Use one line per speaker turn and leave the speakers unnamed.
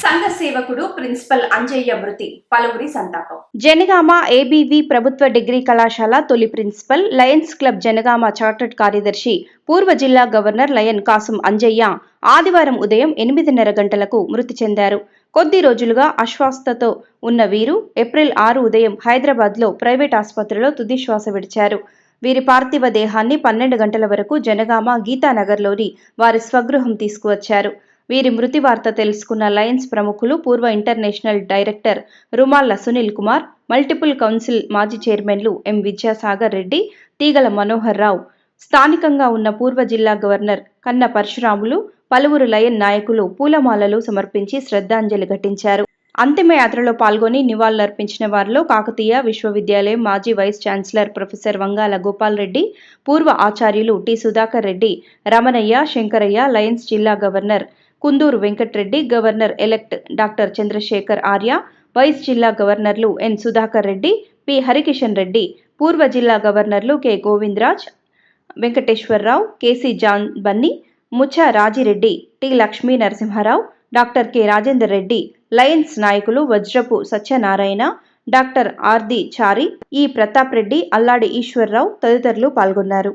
సేవకుడు ప్రిన్సిపల్ అంజయ్య మృతి. పలువురి సంతాపం.
జనగామ ఏబీవీ ప్రభుత్వ డిగ్రీ కళాశాల తొలి principal lions club Jangaon chartered కార్యదర్శి పూర్వ జిల్లా గవర్నర్ లయన్ కాసం అంజయ్య ఆదివారం ఉదయం ఎనిమిదిన్నర గంటలకు మృతి చెందారు. కొద్ది రోజులుగా అస్వస్థతో ఉన్న వీరు ఏప్రిల్ ఆరు ఉదయం హైదరాబాద్లో ప్రైవేట్ ఆసుపత్రిలో తుదిశ్వాస విడిచారు. వీరి పార్థివ దేహాన్ని పన్నెండు గంటల వరకు జనగామ గీతానగర్లోని వారి స్వగృహం తీసుకువచ్చారు. వీరి మృతి వార్త తెలుసుకున్న లయన్స్ ప్రముఖులు పూర్వ international director Rumalla Sunil Kumar multiple council మాజీ చైర్మన్లు ఎం విద్యాసాగర్ రెడ్డి తీగల మనోహర్ రావు స్థానికంగా ఉన్న పూర్వ జిల్లా గవర్నర్ కన్న పరశురాములు పలువురు లయన్ నాయకులు పూలమాలలు సమర్పించి శ్రద్ధాంజలి ఘటించారు. అంతిమయాత్రలో పాల్గొని నివాళులర్పించిన వారిలో కాకతీయ విశ్వవిద్యాలయం మాజీ vice chancellor professor Vangala Gopal Reddy పూర్వ ఆచార్యులు టి సుధాకర్ రెడ్డి రమణయ్య శంకరయ్య లయన్స్ జిల్లా governor Kunduru Venkatreddy governor elect doctor Chandrashekar Arya vice జిల్లా గవర్నర్లు ఎన్ సుధాకర్ రెడ్డి పి హరికిషన్ రెడ్డి పూర్వ జిల్లా గవర్నర్లు K Govindaraj Venkateswararao KC John Bunny Muccha Rajireddy T Lakshmi Narasimharao doctor K Rajender Reddy lions నాయకులు Vajrapu Satyanarayana doctor ఆర్ది చారి ఈ ప్రతాప్ రెడ్డి అల్లాడి ఈశ్వర్రావు తదితరులు పాల్గొన్నారు.